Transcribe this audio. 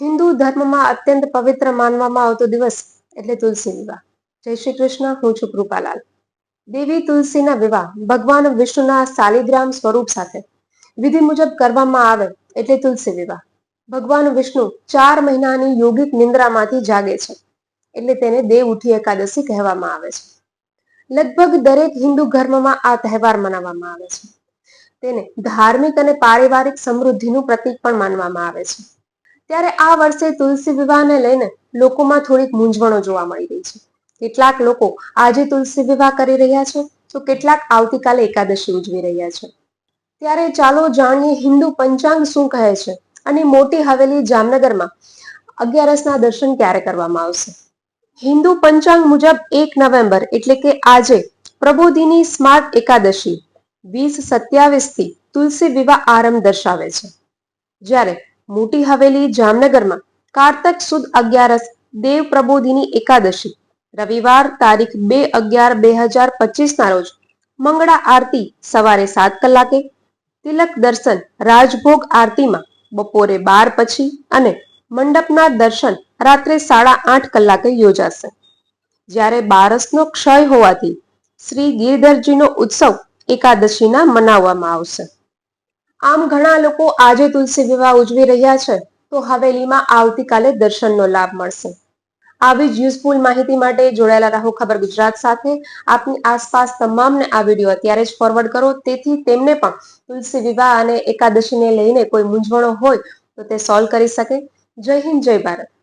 હિન્દુ ધર્મમાં અત્યંત પવિત્ર માનવામાં આવતો દિવસ એટલે તુલસી વિવાહ. જય શ્રી કૃષ્ણ, હું છું કૃપાલાલ. દેવી તુલસીના વિવાહ ભગવાન વિષ્ણુના શાલિગ્રામ સ્વરૂપ સાથે. વિધિ મુજબ કરવામાં આવે એટલે તુલસી વિવાહ. ભગવાન વિષ્ણુ ચાર મહિનાની યોગિક નિંદ્રામાંથી જાગે છે એટલે તેને દેવ ઉઠી એકાદશી કહેવામાં આવે છે. લગભગ દરેક હિન્દુ ધર્મમાં આ તહેવાર મનાવવામાં આવે છે. તેને ધાર્મિક અને પારિવારિક સમૃદ્ધિનું પ્રતીક પણ માનવામાં આવે છે. ત્યારે આ વર્ષે તુલસી વિવાહને લઈને લોકોમાં થોડીક મૂંઝવણો જોવા મળી રહી છે. કેટલાક લોકો આજે તુલસી વિવાહ કરી રહ્યા છે, તો કેટલાક આવતીકાલે એકાદશી ઉજવી રહ્યા છે. ત્યારે ચાલો જાણીએ હિન્દુ પંચાંગ શું કહે છે અને મોટી હવેલી જામનગરમાં અગિયારસના દર્શન ક્યારે કરવામાં આવશે? હિન્દુ પંચાંગ મુજબ એક નવેમ્બર એટલે કે આજે પ્રબોધિની સ્માર્ટ એકાદશી વીસ સત્યાવીસથી તુલસી વિવાહ આરંભ દર્શાવે છે. જ્યારે મોટી હવેલી જામનગરમાં કારતક સુદ અગિયારસ દેવ પ્રબોધિની એકાદશી. રવિવાર તારીખ બે અગિયાર બે હજાર પચીસના રોજ મંગળા આરતી સવારે સાત કલાકે, તિલક દર્શન રાજભોગ આરતીમાં બપોરે બાર પછી અને મંડપના દર્શન રાત્રે સાડા આઠ કલાકે યોજાશે. જ્યારે બારસનો ક્ષય હોવાથી શ્રી ગિરધરજીનો ઉત્સવ એકાદશીના મનાવવામાં આવશે. આમ ઘણા લોકો આજે તુલસી વિવાહ ઉજવી રહ્યા છે, તો હવેલીમાં આવતીકાલે દર્શનનો લાભ મળશે. આવી જ યુઝફુલ માહિતી માટે જોડાયેલા રહો ખબર ગુજરાત સાથે. આપની આસપાસ તમામને આ વીડિયો અત્યારે જ ફોરવર્ડ કરો, તેથી તેમને પણ તુલસી વિવાહ અને એકાદશીને લઈને કોઈ મૂંઝવણો હોય તો તે સોલ્વ કરી શકે. જય હિન્દ, જય ભારત.